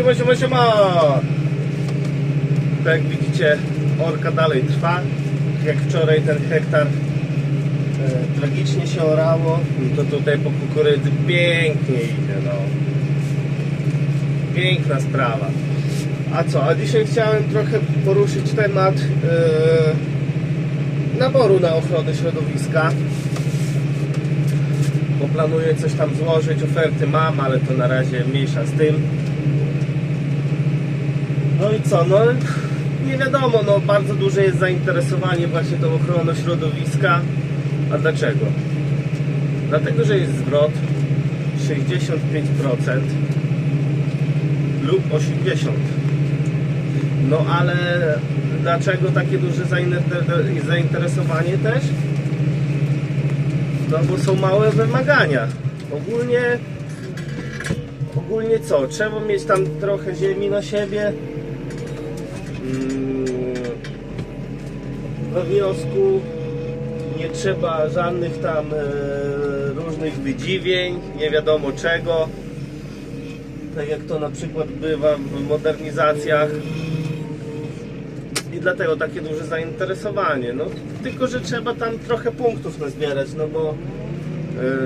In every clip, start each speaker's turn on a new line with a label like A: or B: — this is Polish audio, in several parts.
A: Siema, siema, siema! Tak jak widzicie, orka dalej trwa. Jak wczoraj ten hektar e, tragicznie się orało, to tutaj po kukurydzy pięknie idzie, no. Piękna sprawa. A co, a dzisiaj chciałem trochę poruszyć temat e, naboru na ochronę środowiska bo planuję coś tam złożyć, oferty mam, ale to na razie mniejsza z tym. No i co, no nie wiadomo, no bardzo duże jest zainteresowanie właśnie tą ochroną środowiska. A dlaczego? Dlatego, że jest zwrot 65% lub 80%. No ale dlaczego takie duże zainter- zainteresowanie też? No bo są małe wymagania. Ogólnie ogólnie co? Trzeba mieć tam trochę ziemi na siebie. Mm, We wniosku nie trzeba żadnych tam e, różnych wydziwień, nie wiadomo czego. Tak jak to na przykład bywa w modernizacjach. I dlatego takie duże zainteresowanie. No, tylko, że trzeba tam trochę punktów nazbierać, no bo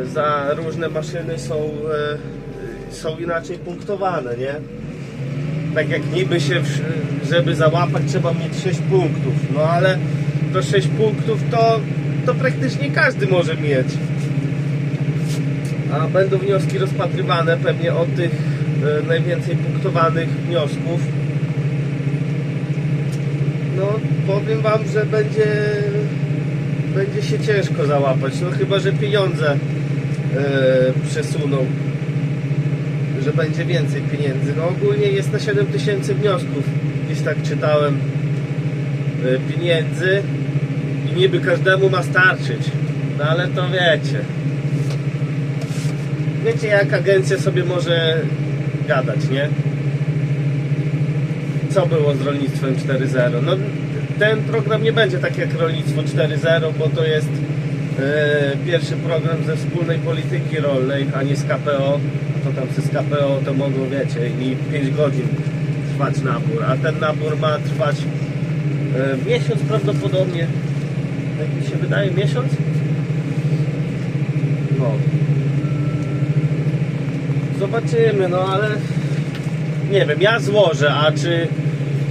A: e, za różne maszyny są, e, są inaczej punktowane, nie? Tak jak niby się, żeby załapać trzeba mieć 6 punktów, no ale to 6 punktów to, to praktycznie każdy może mieć. A będą wnioski rozpatrywane pewnie od tych e, najwięcej punktowanych wniosków. No powiem wam, że będzie będzie się ciężko załapać, no chyba, że pieniądze e, przesuną że będzie więcej pieniędzy, no ogólnie jest na 7 tysięcy wniosków gdzieś tak czytałem e, pieniędzy i niby każdemu ma starczyć no ale to wiecie wiecie jak agencja sobie może gadać, nie? co było z rolnictwem 4.0. No, ten program nie będzie tak jak rolnictwo 4.0, bo to jest e, pierwszy program ze wspólnej polityki rolnej, a nie z KPO. To tam z KPO to mogą, wiecie, i 5 godzin trwać nabór, a ten nabór ma trwać e, miesiąc prawdopodobnie. Jak mi się wydaje, miesiąc? No. Zobaczymy, no ale nie wiem, ja złożę, a czy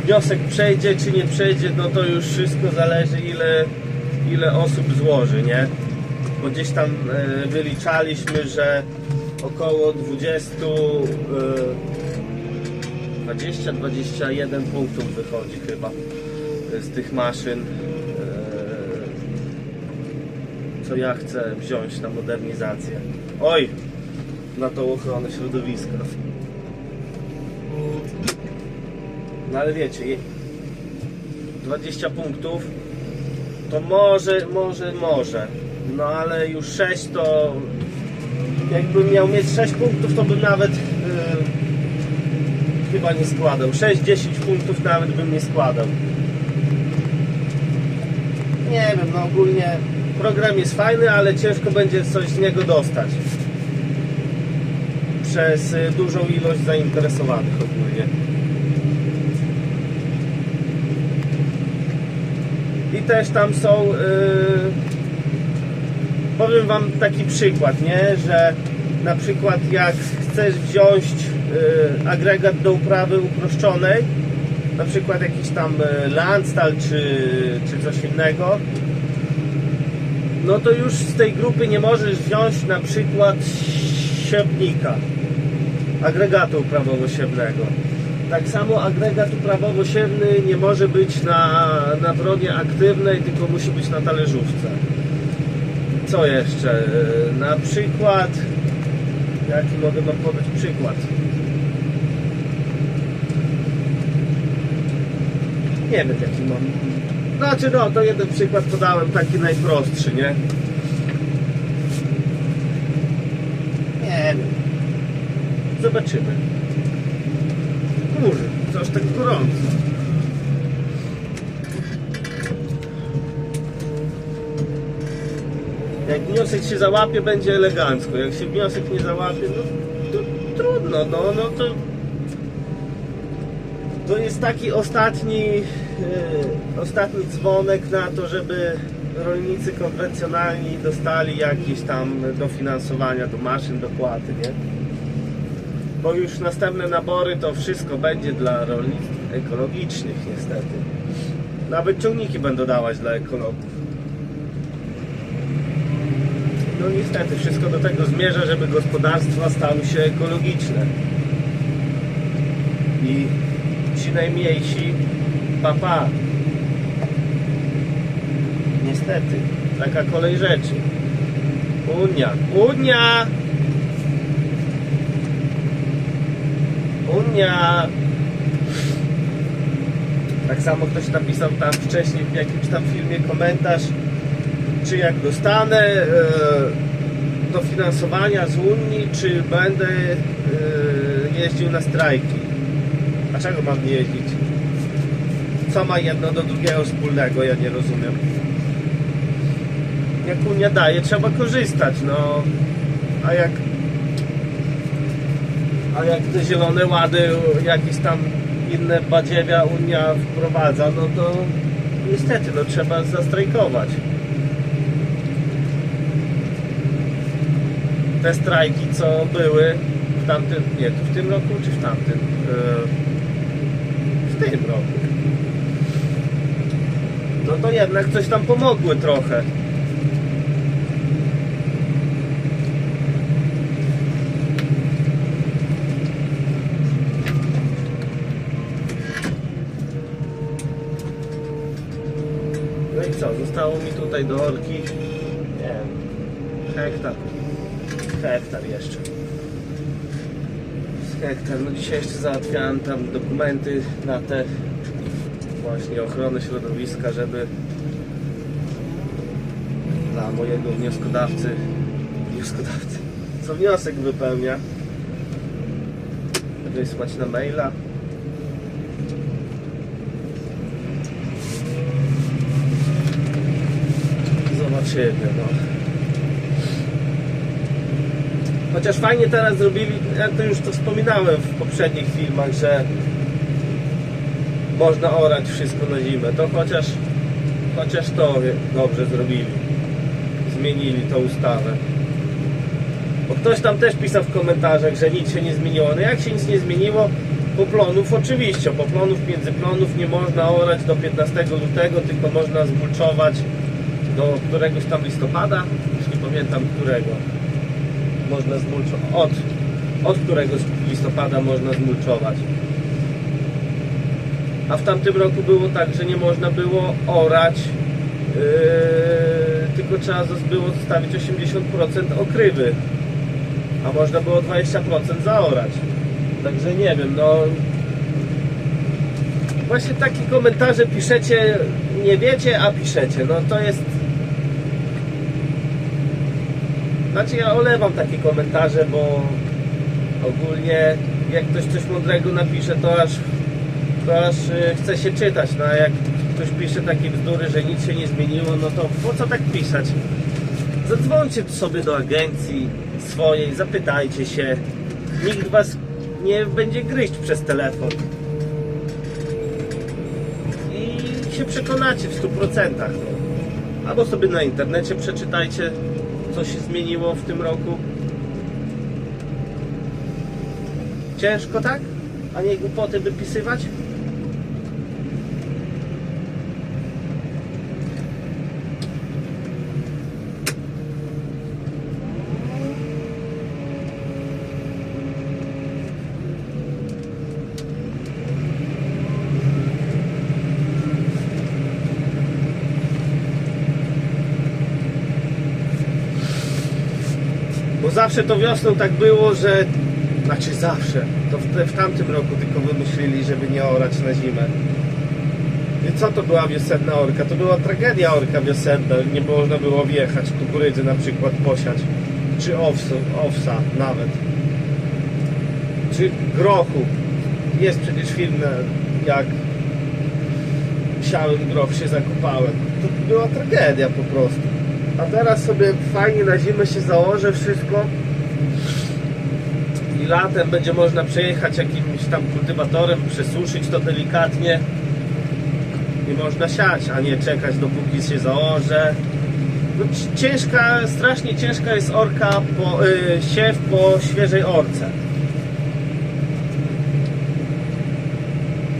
A: wniosek przejdzie, czy nie przejdzie, no to już wszystko zależy ile, ile osób złoży, nie? Bo gdzieś tam e, wyliczaliśmy, że około 20 e, 20-21 punktów wychodzi chyba e, z tych maszyn e, co ja chcę wziąć na modernizację. Oj! Na tą ochronę środowiska. No ale wiecie, je- 20 punktów to może, może, może. No ale już 6 to jakbym miał mieć 6 punktów, to bym nawet yy, chyba nie składał. 6-10 punktów nawet bym nie składał. Nie wiem, no ogólnie program jest fajny, ale ciężko będzie coś z niego dostać. Przez y, dużą ilość zainteresowanych ogólnie. I też tam są. Yy, powiem Wam taki przykład, nie? Że na przykład jak chcesz wziąć yy, agregat do uprawy uproszczonej, na przykład jakiś tam yy, Landstal czy, czy coś innego, no to już z tej grupy nie możesz wziąć na przykład siewnika, agregatu uprawowo-siewnego. Tak samo agregat uprawowo-siewny nie może być na, na bronie aktywnej, tylko musi być na talerzówce. Co jeszcze? Yy, Na przykład, jaki mogę Wam podać przykład? Nie wiem jaki mam. Znaczy no, to jeden przykład podałem, taki najprostszy, nie? Nie wiem. Zobaczymy. To aż tak gorąco. Jak wniosek się załapie, będzie elegancko. Jak się wniosek nie załapie, no to trudno, no, no to To jest taki ostatni, e, ostatni dzwonek na to, żeby rolnicy konwencjonalni dostali jakieś tam dofinansowania do maszyn, dopłaty, nie? Bo już następne nabory to wszystko będzie dla rolnictw ekologicznych niestety. Nawet ciągniki będą dawać dla ekologów. No niestety, wszystko do tego zmierza, żeby gospodarstwa stały się ekologiczne. I ci najmniejsi, papa. Niestety, taka kolej rzeczy. Unia, Unia! Unia! Tak samo ktoś napisał tam wcześniej w jakimś tam filmie komentarz, czy jak dostanę e, dofinansowania z Unii, czy będę e, jeździł na strajki. Dlaczego mam nie jeździć? Co ma jedno do drugiego wspólnego? Ja nie rozumiem. Jak Unia daje, trzeba korzystać, no. A jak a jak te zielone łady, jakieś tam inne badziewia Unia wprowadza, no to niestety, no trzeba zastrajkować. Te strajki, co były w tamtym, nie, w tym roku czy w tamtym? Yy, W tym roku. No to jednak coś tam pomogły trochę. No i co? Zostało mi tutaj do orki nie hektar. Hektar jeszcze. Hektar. No dzisiaj jeszcze załatwiałem tam dokumenty na te właśnie ochronę środowiska, żeby dla mojego wnioskodawcy wnioskodawcy co wniosek wypełnia wysłać na maila Zobaczymy, no. Chociaż fajnie teraz zrobili, ja to już to wspominałem w poprzednich filmach, że można orać wszystko na zimę. To chociaż, chociaż to dobrze zrobili. Zmienili tą ustawę. Bo ktoś tam też pisał w komentarzach, że nic się nie zmieniło. No jak się nic nie zmieniło? Poplonów oczywiście. Poplonów międzyplonów nie można orać do 15 lutego, tylko można zbulczować do któregoś tam listopada, już nie pamiętam którego, można zmulczować. Od, od którego listopada można zmulczować. A w tamtym roku było tak, że nie można było orać, yy, tylko trzeba było zostawić 80% okrywy, a można było 20% zaorać. Także nie wiem, no właśnie takie komentarze piszecie, nie wiecie, a piszecie. No to jest. Znaczy ja olewam takie komentarze, bo ogólnie jak ktoś coś mądrego napisze, to aż, to aż y, chce się czytać. No a jak ktoś pisze takie bzdury, że nic się nie zmieniło, no to po co tak pisać? Zadzwońcie sobie do agencji swojej, zapytajcie się. Nikt was nie będzie gryźć przez telefon i się przekonacie w 100%. No. Albo sobie na internecie przeczytajcie, co się zmieniło w tym roku. Ciężko, tak? A nie głupoty wypisywać? Zawsze to wiosną tak było, że. Znaczy zawsze. To w, w tamtym roku tylko wymyślili, żeby nie orać na zimę. I co to była wiosenna orka? To była tragedia orka wiosenna. Nie można było wjechać kukurydzy na przykład posiać. Czy owsu, owsa nawet. Czy grochu. Jest przecież film, jak siałem groch, się zakopałem. To była tragedia po prostu. A teraz sobie fajnie na zimę się założę wszystko I latem będzie można przejechać jakimś tam kultywatorem, przesuszyć to delikatnie i można siać, a nie czekać dopóki się zaorze. No, ci- ciężka, strasznie ciężka jest orka po, y, siew po świeżej orce.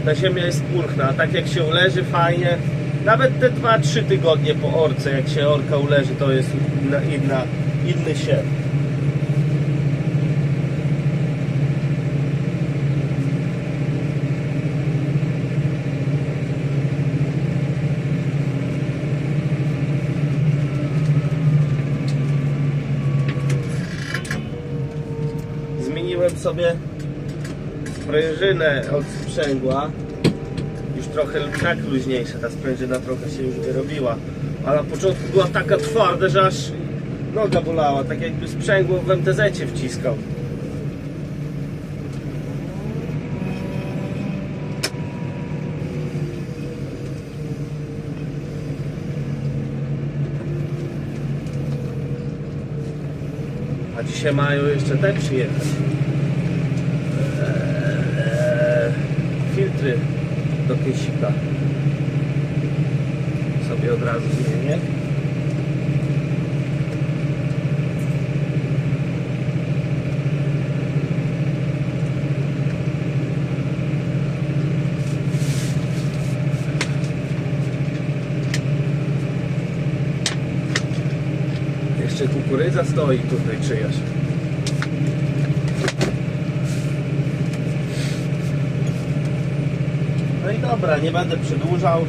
A: Ta ziemia jest pulchna, tak jak się uleży fajnie, nawet te 2-3 tygodnie po orce, jak się orka uleży, to jest inna, inna, inny siew. Zmieniłem sobie sprężynę od sprzęgła. Już trochę tak luźniejsza, ta sprężyna trochę się już wyrobiła. A na początku była taka twarda, że aż noga bolała, tak jakby sprzęgło w MTZ wciskał. A dzisiaj mają jeszcze te przyjechać. Eee, filtry do kiesika. Sobie od razu zmienię. Jeszcze kukurydza stoi tutaj czyjaś. No i dobra, nie będę przedłużał.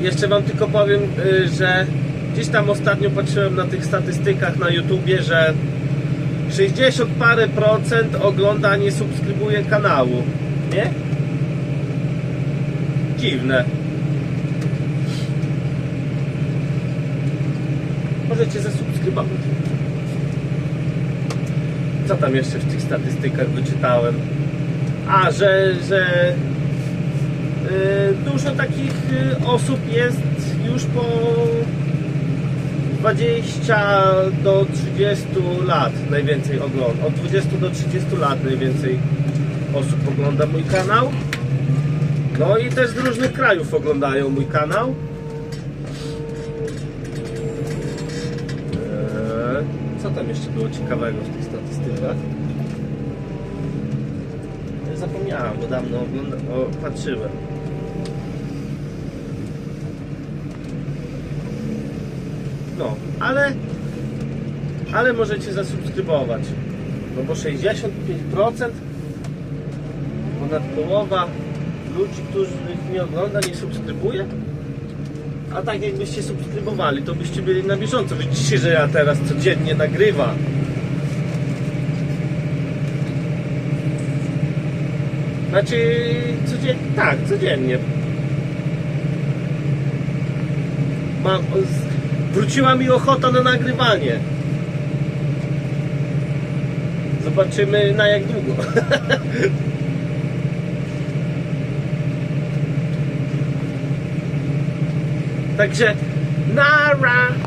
A: Jeszcze wam tylko powiem, y, że gdzieś tam ostatnio patrzyłem na tych statystykach na YouTubie, że 60 parę procent ogląda, nie subskrybuje kanału. Nie? Dziwne. Możecie zasubskrybować. Co tam jeszcze w tych statystykach wyczytałem? A, że, że y, dużo takich y, osób jest już po 20 do 30 lat najwięcej ogląda. Od 20 do 30 lat najwięcej osób ogląda mój kanał. No i też z różnych krajów oglądają mój kanał. Eee, Co tam jeszcze było ciekawego w tych statystykach? Zapomniałem, bo dawno ogląda... o, patrzyłem. No, ale ale możecie zasubskrybować. No bo 65% ponad połowa ludzi, których nie ogląda, nie subskrybuje. A tak jakbyście subskrybowali, to byście byli na bieżąco. Widzicie, że ja teraz codziennie nagrywam. Znaczy, codziennie, tak, codziennie. Mam, wróciła mi ochota na nagrywanie. Zobaczymy na jak długo. Także nara!